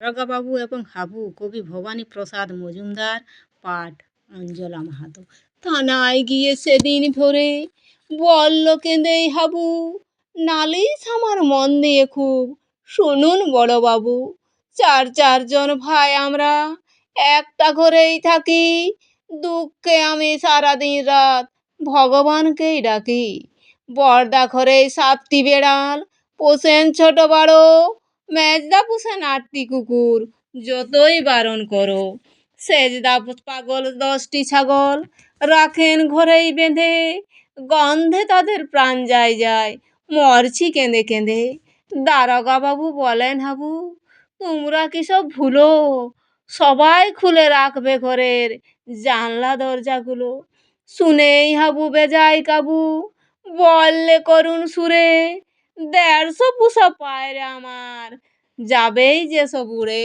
দারোগাবাবু এবং হাবু, কবি ভবানী প্রসাদ মজুমদার, পাঠ অঞ্জলা মাহাতো। থানায় গিয়ে সেদিন ভোরে বলল কেঁদেই হাবু, নালিশ আমার মন দিয়ে খুব। শুনুন বড়বাবু, চার চারজন ভাই আমরা একটা ঘরেই থাকি। দুঃখে আমি সারাদিন রাত ভগবানকেই ডাকি। বর্দা ঘরে সাতটি বেড়াল, পোষেন ছোট বড়। মেজদা পুষেন আটটি কুকুর, যতই বারণ করো। সেজদা পাগল দশটি ছাগল, রাখেন ঘরেই বেঁধে। গন্ধে তাদের প্রাণ যায় যায়, মরছি কেঁদে কেঁদে। দারোগা বাবু বলেন, হাবু, তোমরা কি সব ভুলো? সবাই খুলে রাখবে ঘরের জানলা দরজাগুলো। শুনেই হাবু বেজায় কাবু, বললে করুণ সুরে দেড়শো পুষা পায়রে আমার। যাবেই যে উড়ে